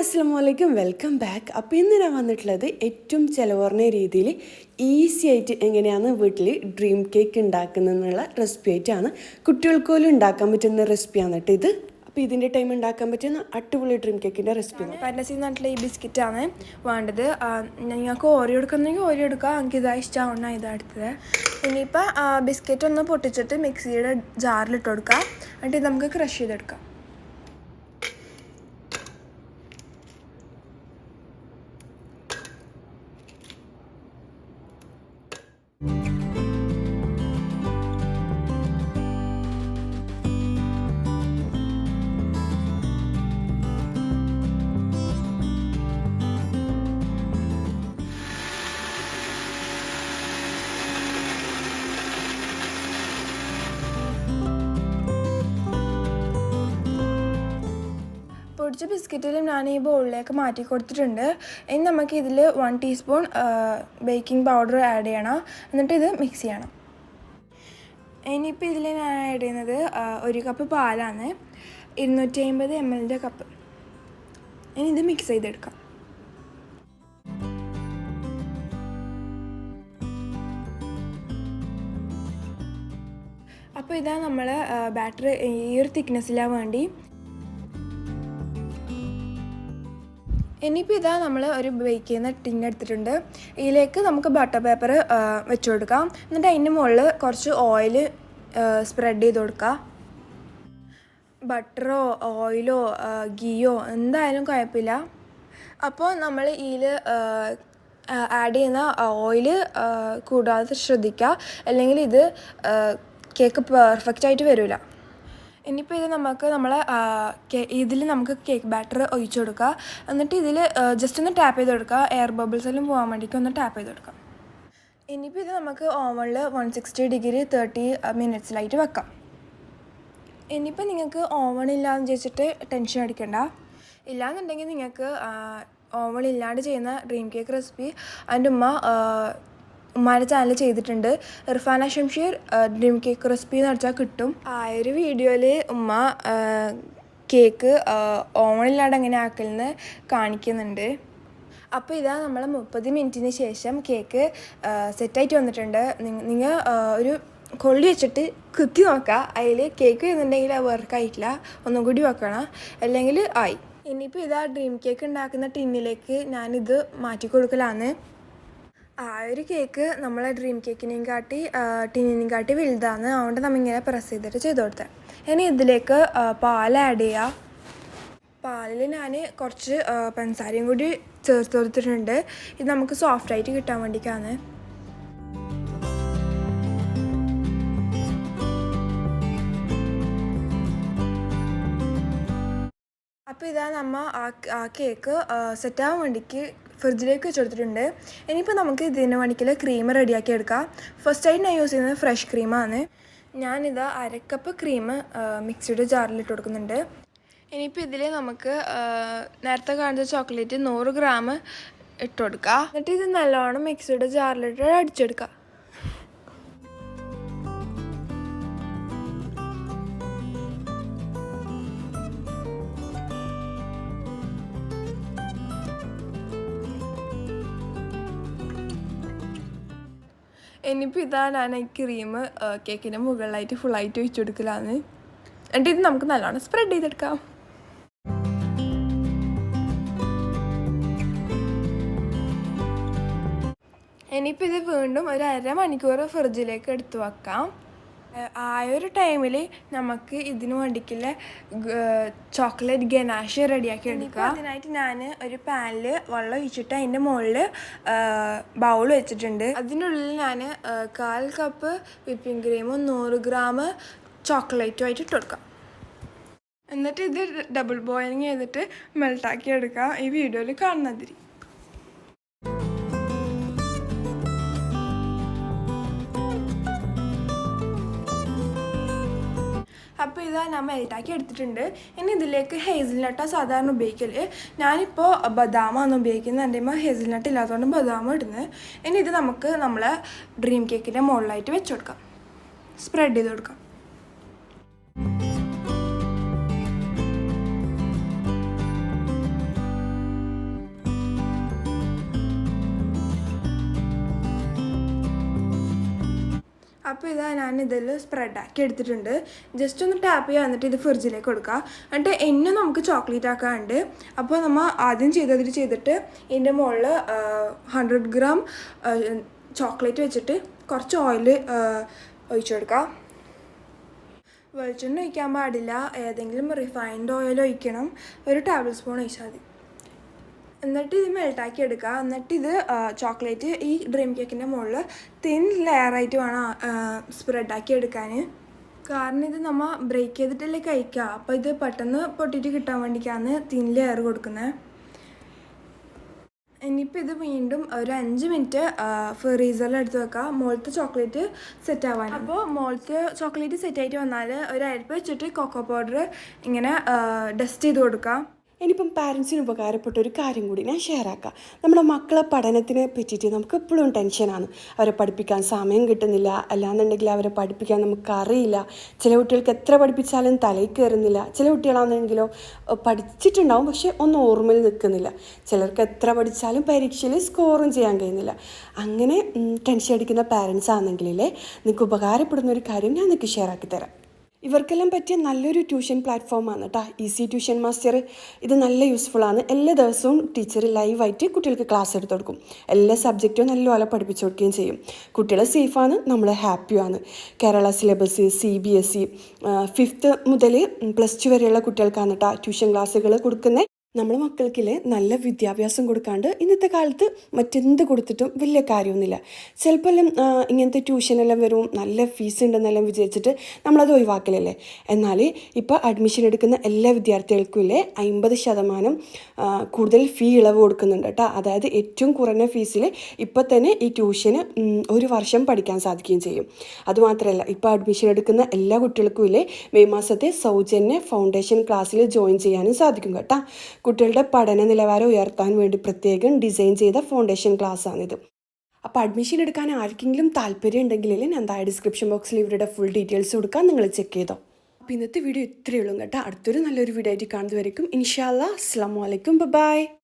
അസ്സാം വലൈക്കും welcome back. അപ്പോൾ ഇന്ന് ഞാൻ വന്നിട്ടുള്ളത് ഏറ്റവും ചിലവറിഞ്ഞ രീതിയിൽ ഈസി ആയിട്ട് എങ്ങനെയാണ് വീട്ടിൽ ഡ്രീം കേക്ക് ഉണ്ടാക്കുന്നതെന്നുള്ള റെസിപ്പി ആയിട്ടാണ് കുട്ടികൾക്ക് പോലും ഉണ്ടാക്കാൻ പറ്റുന്ന റെസിപ്പിയാണ് കേട്ടോ ഇത്. അപ്പോൾ ഇതിന്റെ ടൈം ഉണ്ടാക്കാൻ പറ്റുന്ന അടിപൊളി ഡ്രീം കേക്കിന്റെ റെസിപ്പി പാരൻസിൽ നിന്നിട്ടുള്ള ഈ ബിസ്ക്കറ്റാണ് വേണ്ടത്. ഞങ്ങൾക്ക് ഓരോ എടുക്കുന്നെങ്കിൽ ഓരോ എടുക്കുക. എനിക്ക് ഇതാ ഇഷ്ടമാണ് ഇതാ എടുത്തത്. ഇനിയിപ്പോൾ ബിസ്ക്കറ്റ് ഒന്ന് പൊട്ടിച്ചിട്ട് മിക്സിയുടെ ജാറിലിട്ട് കൊടുക്കുക. എന്നിട്ട് നമുക്ക് ക്രഷ് ചെയ്തെടുക്കാം. പൊടിച്ച ബിസ്ക്കറ്റിലും ഞാൻ ഈ ബൗളിലേക്ക് മാറ്റി കൊടുത്തിട്ടുണ്ട്. ഇനി നമുക്ക് ഇതിൽ one teaspoon baking powder add ചെയ്യണം. എന്നിട്ട് ഇത് മിക്സ് ചെയ്യണം. ഇനിയിപ്പോൾ ഇതിൽ ഞാൻ ആഡ് ചെയ്യുന്നത് ഒരു കപ്പ് പാലാണ്. ഇരുന്നൂറ്റി അമ്പത് എം എല്ലിന്റെ കപ്പ് ഇനി ഇത് മിക്സ് ചെയ്തെടുക്കാം. അപ്പോൾ ഇതാ നമ്മൾ ബാറ്ററി ഈ ഒരു തിക്നെസ്സിലാൻ വേണ്ടി ഇനിയിപ്പോൾ ഇതാ നമ്മൾ ഒരു ബേക്ക് ചെയ്യുന്ന ടിൻ എടുത്തിട്ടുണ്ട്. ഇതിലേക്ക് നമുക്ക് ബട്ടർ പേപ്പർ വെച്ച് കൊടുക്കാം. എന്നിട്ട് അതിന്റെ മുകളിൽ കുറച്ച് ഓയിൽ സ്പ്രെഡ് ചെയ്ത് കൊടുക്കുക ബട്ടറോ ഓയിലോ ഗീയോ എന്തായാലും കുഴപ്പമില്ല. അപ്പോൾ നമ്മൾ ഇതിൽ ആഡ് ചെയ്യുന്ന ഓയിൽ കൂടാതെ ശ്രദ്ധിക്കുക. അല്ലെങ്കിൽ ഇത് കേക്ക് പെർഫെക്റ്റ് ആയിട്ട് വരില്ല ഇനിയിപ്പോൾ ഇത് നമുക്ക് നമ്മൾ ഇതിൽ നമുക്ക് കേക്ക് ബാറ്റർ ഒഴിച്ചു കൊടുക്കുക എന്നിട്ട് ഇതിൽ ജസ്റ്റ് ഒന്ന് ടാപ്പ് ചെയ്ത് കൊടുക്കുക എയർ ബബിൾസ് എല്ലാം പോകാൻ വേണ്ടിയിട്ട് ഒന്ന് ടാപ്പ് ചെയ്ത് കൊടുക്കാം. ഇനിയിപ്പോൾ ഇത് നമുക്ക് ഓവണിൽ വൺ സിക്സ്റ്റി ഡിഗ്രി തേർട്ടി മിനിറ്റ്സിലായിട്ട് വെക്കാം. ഇനിയിപ്പോൾ നിങ്ങൾക്ക് ഓവൺ ഇല്ലാന്ന് ചോദിച്ചിട്ട് ടെൻഷൻ അടിക്കണ്ട. ഇല്ലാന്നുണ്ടെങ്കിൽ നിങ്ങൾക്ക് ഓവൺ ഇല്ലാണ്ട് ചെയ്യുന്ന ഡ്രീം കേക്ക് റെസിപ്പി അതിന്റെ ഉമ്മ ഉമ്മാന്റെ ചാനൽ ചെയ്തിട്ടുണ്ട്. Irfana Shamsheer dream cake recipe എന്ന് വെച്ചാൽ കിട്ടും. ആ ഒരു വീഡിയോയിൽ ഉമ്മ കേക്ക് ഓവണില്ലാണ്ട് എങ്ങനെ ആക്കലെന്ന് കാണിക്കുന്നുണ്ട്. അപ്പോൾ ഇതാ നമ്മൾ മുപ്പത് മിനിറ്റിന് ശേഷം കേക്ക് സെറ്റായിട്ട് വന്നിട്ടുണ്ട്. നിങ്ങൾ ഒരു കൊള്ളി വെച്ചിട്ട് കുത്തി നോക്കുക അതിൽ കേക്ക് ചെയ്യുന്നുണ്ടെങ്കിൽ അത് വർക്കായിട്ടില്ല ഒന്നും കൂടി വെക്കണം. അല്ലെങ്കിൽ ആയി. ഇനിയിപ്പോൾ ഇതാ ഡ്രീം കേക്ക് ഉണ്ടാക്കുന്ന ടിന്നിലേക്ക് ഞാനിത് മാറ്റി കൊടുക്കലാണ് ആ ഒരു കേക്ക് നമ്മളെ ഡ്രീം കേക്കിനെയും കാട്ടി ടിന്നിനെയും കാട്ടി വലുതാണ്. അതുകൊണ്ട് നമ്മിങ്ങനെ പ്രസ് ചെയ്തിട്ട് ചെയ്ത് കൊടുത്തത് ഇനി ഇതിലേക്ക് പാൽ ആഡ് ചെയ്യുക പാലിൽ ഞാൻ കുറച്ച് പഞ്ചസാരയും കൂടി ചേർത്ത് കൊടുത്തിട്ടുണ്ട്. ഇത് നമുക്ക് സോഫ്റ്റ് ആയിട്ട് കിട്ടാൻ വേണ്ടിയിട്ടാണ് അപ്പോൾ ഇതാ നമ്മൾ ആ കേക്ക് സെറ്റാകാൻ വേണ്ടിക്ക് ഫ്രിഡ്ജിലേക്ക് വെച്ച് കൊടുത്തിട്ടുണ്ട് ഇനിയിപ്പോൾ നമുക്ക് ഇതിന് വേണ്ടിക്കുള്ള ക്രീം റെഡിയാക്കി എടുക്കാം. ഫസ്റ്റ് ആയിട്ട് ഞാൻ യൂസ് ചെയ്യുന്നത് ഫ്രഷ് ക്രീമാണ് ഞാനിതാ അരക്കപ്പ് ക്രീം മിക്സിയുടെ ജാറിലിട്ട് കൊടുക്കുന്നുണ്ട്. ഇനിയിപ്പോൾ ഇതിൽ നമുക്ക് നേരത്തെ കാണിച്ച ചോക്ലേറ്റ് നൂറ് ഗ്രാം ഇട്ട് കൊടുക്കുക എന്നിട്ട് ഇത് നല്ലോണം മിക്സിയുടെ ജാറിലിട്ട് അടിച്ചെടുക്കുക ഇനിയിപ്പോൾ ഇതാ ഞാൻ ഈ ക്രീം കേക്കിന്റെ മുകളിലായിട്ട് ഫുള്ളായിട്ട് ഒഴിച്ചു കൊടുക്കലാണ് എന്നിട്ട് ഇത് നമുക്ക് നല്ലോണം സ്പ്രെഡ് ചെയ്തെടുക്കാം. ഇനിയിപ്പോൾ ഇത് വീണ്ടും ഒരു അര മണിക്കൂർ ഫ്രിഡ്ജിലേക്ക് എടുത്തു വെക്കാം. ആ ഒരു ടൈമിൽ നമുക്ക് ഇതിന് വേണ്ടിക്കുള്ള ചോക്ലേറ്റ് ഗനാഷ് റെഡിയാക്കി എടുക്കുക. അതിനായിട്ട് ഞാൻ ഒരു പാനിൽ വെള്ളം ഒഴിച്ചിട്ട് അതിന്റെ മുകളിൽ ബൗൾ വെച്ചിട്ടുണ്ട്. അതിനുള്ളിൽ ഞാൻ കാൽ കപ്പ് വിപ്പിംഗ് ക്രീമും നൂറ് ഗ്രാം ചോക്ലേറ്റും ആയിട്ട് ഇട്ട് കൊടുക്കാം. എന്നിട്ട് ഇത് ഡബിൾ ബോയിലിങ് ചെയ്തിട്ട് മെൽട്ടാക്കി എടുക്കാം. ഈ വീഡിയോയിൽ കാണുന്നതിരി. ഇതാ ഞാൻ മെൽട്ടാക്കി എടുത്തിട്ടുണ്ട്. ഇനി ഇതിലേക്ക് ഹേസിൽനട്ടാണ് സാധാരണ ഉപയോഗിക്കൽ ഞാനിപ്പോൾ ബദാമാണ് ഉപയോഗിക്കുന്നത് എന്റെ അമ്മ ഹേസിൽനട്ട് ഇല്ലാത്തതുകൊണ്ട് ബദാം ഇടുന്നത് ഇനി ഇത് നമുക്ക് നമ്മളെ ഡ്രീം കേക്കിന്റെ മുകളിലായിട്ട് വെച്ച് കൊടുക്കാം. സ്പ്രെഡ് ചെയ്ത് കൊടുക്കാം. അപ്പോൾ ഇതാ ഞാൻ ഇതിൽ സ്പ്രെഡാക്കി എടുത്തിട്ടുണ്ട്. ജസ്റ്റ് ഒന്ന് ടാപ്പ് ചെയ്യുക എന്നിട്ട് ഇത് ഫ്രിഡ്ജിലേക്ക് കൊടുക്കുക എന്നിട്ട് എന്നെ നമുക്ക് ചോക്ലേറ്റ് ആക്കാനുണ്ട്. അപ്പോൾ നമ്മൾ ആദ്യം ചെയ്തതിൽ ചെയ്തിട്ട് ഇതിന്റെ മുകളിൽ ഹൺഡ്രഡ് ഗ്രാം ചോക്ലേറ്റ് വെച്ചിട്ട് കുറച്ച് ഓയിൽ ഒഴിച്ചു കൊടുക്കുക വെളിച്ചെണ്ണ ഒഴിക്കാൻ പാടില്ല. ഏതെങ്കിലും റിഫൈൻഡ് ഓയിൽ ഒഴിക്കണം. ഒരു ടേബിൾ സ്പൂൺ ഒഴിച്ചാൽ മതി. എന്നിട്ട് ഇത് മെൽട്ടാക്കി എടുക്കുക. എന്നിട്ട് ഇത് ചോക്ലേറ്റ് ഈ ഡ്രീം കേക്കിന്റെ മുകളിൽ തിൻ ലെയറായിട്ട് വേണം സ്പ്രെഡാക്കി എടുക്കാൻ. കാരണം ഇത് നമ്മൾ ബ്രേക്ക് ചെയ്തിട്ടല്ലേ കഴിക്കുക. അപ്പോൾ ഇത് പെട്ടെന്ന് പൊട്ടിയിട്ട് കിട്ടാൻ വേണ്ടിയിട്ടാണ് തിൻ ലെയർ കൊടുക്കുന്നത് ഇനിയിപ്പോൾ ഇത് വീണ്ടും ഒരു അഞ്ച് മിനിറ്റ് ഫ്രീസറിൽ എടുത്ത് വെക്കുക. മോളത്തെ ചോക്ലേറ്റ് സെറ്റ് ആവാൻ അപ്പോൾ മോളത്തെ ചോക്ലേറ്റ് സെറ്റ് ആയിട്ട് വന്നാൽ ഒരു അരിപ്പ് വെച്ചിട്ട് കൊക്കോ പൗഡർ ഇങ്ങനെ ഡസ്റ്റ് ചെയ്ത് കൊടുക്കാം ഇനിയിപ്പം പാരൻസിന് ഉപകാരപ്പെട്ട ഒരു കാര്യം കൂടി ഞാൻ ഷെയർ ആക്കാം. നമ്മുടെ മക്കളെ പഠനത്തിനെ പറ്റിയിട്ട് നമുക്ക് എപ്പോഴും ടെൻഷനാണ് അവരെ പഠിപ്പിക്കാൻ സമയം കിട്ടുന്നില്ല. അല്ലാന്നുണ്ടെങ്കിൽ അവരെ പഠിപ്പിക്കാൻ നമുക്ക് അറിയില്ല. ചില കുട്ടികൾക്ക് എത്ര പഠിപ്പിച്ചാലും തലയിൽ കയറുന്നില്ല. ചില കുട്ടികളാണെങ്കിലോ പഠിച്ചിട്ടുണ്ടാവും പക്ഷേ ഒന്ന് ഓർമ്മയിൽ നിൽക്കുന്നില്ല. ചിലർക്ക് എത്ര പഠിച്ചാലും പരീക്ഷയിൽ സ്കോറും ചെയ്യാൻ കഴിയുന്നില്ല. അങ്ങനെ ടെൻഷൻ അടിക്കുന്ന പാരൻസ് ആണെങ്കിലേ നിങ്ങൾക്ക് ഉപകാരപ്പെടുന്ന ഒരു കാര്യം ഞാൻ നിങ്ങൾക്ക് ഷെയർ ആക്കി തരാം. ഇവർക്കെല്ലാം പറ്റിയ നല്ലൊരു ട്യൂഷൻ പ്ലാറ്റ്ഫോമാണ് കേട്ടോ ഈസി ട്യൂഷൻ മാസ്റ്റർ ഇത് നല്ല യൂസ്ഫുൾ ആണ്. എല്ലാ ദിവസവും ടീച്ചർ ലൈവായിട്ട് കുട്ടികൾക്ക് ക്ലാസ് എടുത്തു കൊടുക്കും. എല്ലാ സബ്ജക്റ്റും നല്ലപോലെ പഠിപ്പിച്ചു കൊടുക്കുകയും ചെയ്യും. കുട്ടികൾ സേഫാണ് നമ്മൾ ഹാപ്പിയുമാണ് Kerala syllabus C B S E fifth മുതൽ പ്ലസ് ടു വരെയുള്ള കുട്ടികൾക്കാണ് കേട്ടോ ട്യൂഷൻ ക്ലാസ്സുകൾ കൊടുക്കുന്നത് നമ്മുടെ മക്കൾക്കില്ലേ നല്ല വിദ്യാഭ്യാസം കൊടുക്കാണ്ട് ഇന്നത്തെ കാലത്ത് മറ്റെന്ത് കൊടുത്തിട്ടും വലിയ കാര്യമൊന്നുമില്ല. ചിലപ്പോൾ ഇങ്ങനത്തെ ട്യൂഷനെല്ലാം വരും നല്ല ഫീസ് ഉണ്ടെന്നെല്ലാം വിചാരിച്ചിട്ട് നമ്മളത് ഒഴിവാക്കലല്ലേ? എന്നാൽ ഇപ്പോൾ അഡ്മിഷൻ എടുക്കുന്ന എല്ലാ വിദ്യാർത്ഥികൾക്കും ഇല്ലേ അമ്പത് ശതമാനം കൂടുതൽ ഫീ ഇളവ് കൊടുക്കുന്നുണ്ട് കേട്ടോ. അതായത് ഏറ്റവും കുറഞ്ഞ ഫീസിൽ ഇപ്പോൾ തന്നെ ഈ ട്യൂഷന് ഒരു വർഷം പഠിക്കാൻ സാധിക്കുകയും ചെയ്യും. അതുമാത്രമല്ല ഇപ്പോൾ അഡ്മിഷൻ എടുക്കുന്ന എല്ലാ കുട്ടികൾക്കും ഇല്ലേ മെയ് മാസത്തെ സൗജന്യ ഫൗണ്ടേഷൻ ക്ലാസ്സിൽ ജോയിൻ ചെയ്യാനും സാധിക്കും കേട്ടോ. കുട്ടികളുടെ പഠന നിലവാരം ഉയർത്താൻ വേണ്ടി പ്രത്യേകം ഡിസൈൻ ചെയ്ത ഫൗണ്ടേഷൻ ക്ലാസ്സാണിത് അപ്പോൾ അഡ്മിഷൻ എടുക്കാൻ ആർക്കെങ്കിലും താല്പര്യം ഉണ്ടെങ്കിൽ ഞാൻ താഴെ ഡിസ്ക്രിപ്ഷൻ ബോക്സിൽ ഇവരുടെ ഫുൾ ഡീറ്റെയിൽസ് കൊടുക്കാൻ നിങ്ങൾ ചെക്ക് ചെയ്തോ. അപ്പോൾ ഇന്നത്തെ വീഡിയോ ഇത്രയേ ഉള്ളൂ കേട്ടോ. അടുത്തൊരു നല്ലൊരു വീഡിയോ ആയിട്ട് കാണുന്നതുവരേക്കും. ഇൻഷാല്ലാ അസ്സാം വലൈക്കും ബൈ